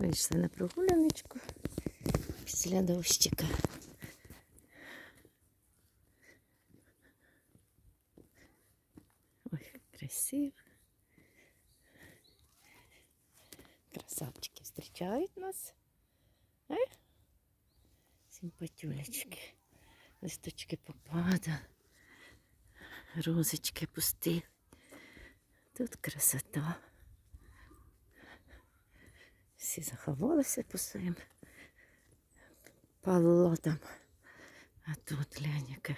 Вийшли на прогуляночку після дощика. Ой, красиво. Красавчики зустрічають нас. А? Симпатюлечки. Листочки попадали. Розочки пусті. Тут красота. Всі заховалися по своїм палатам. А тут глянь, яка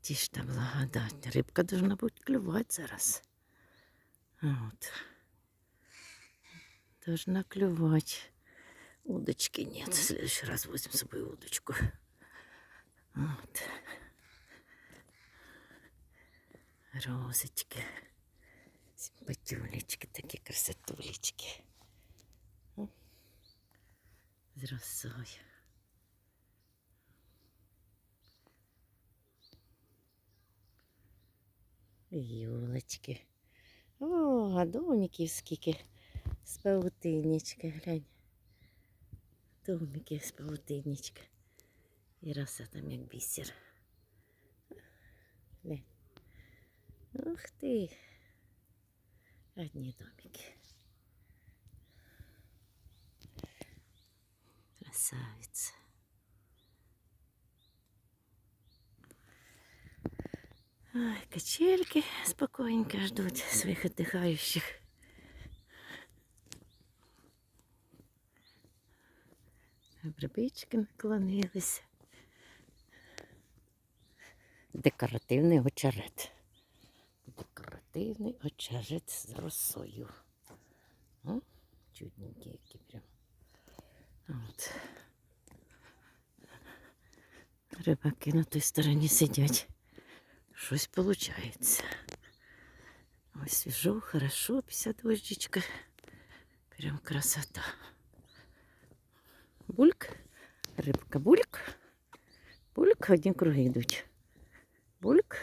тіш та благодать. Рибка должна бути клювати зараз. От. Должна клювать. Удочки нет. В следующий раз возьмем с собой удочку. Вот. Розочки. Симпатюлечки, такі красотулечки. З росою. Юлочки. О, домиків скільки з паутинечки, глянь. Домики з паутинечки. І роса там як бісер. Глянь. Ух ти. Одні домики. Красавица. Ой, качельки спокойненько ждут своих отдыхающих. Грибички наклонилися. Декоративний очерет. Декоративний очерет з росою. О, чудненькі які прям. От. Рибаки на той стороні сидять. Щось виходить. Ось свіжо, хорошо, після дождичка. Прям красота. Бульк, рибка бульк. Бульк, одні круги йдуть. Бульк.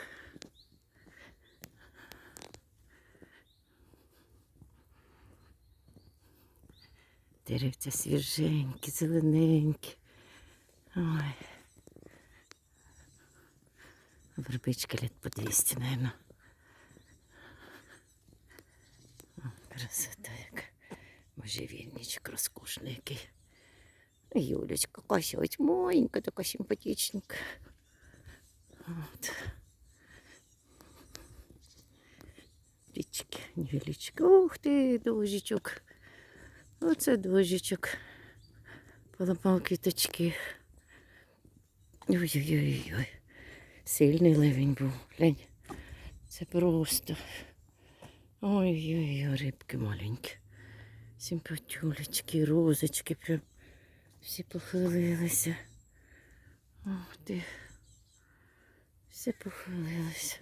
Деревця свіженькі, зелененькі. Ой. Вербички лет по 200, наверное. Красота яка. Можжевельничок розкошний який. Юлечка, косять маленька, така симпатичненька. От. Річки, невеличкі. Ух ти, дожичок. Оце дожичок. Поламав квіточки. Ой-ой-ой. Сильний ливень був. Глянь. Це просто. Ой-ой-ой, рибки маленькі. Симпатюлечки, розочки прям всі похилилися. Ух ти. Все похилилися.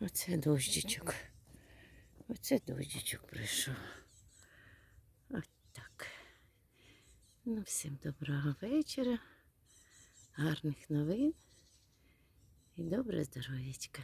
Оце дощичок. Оце дочечок прийшов. От так. Ну, всім доброго вечора, гарних новин і добре здоров'ячка.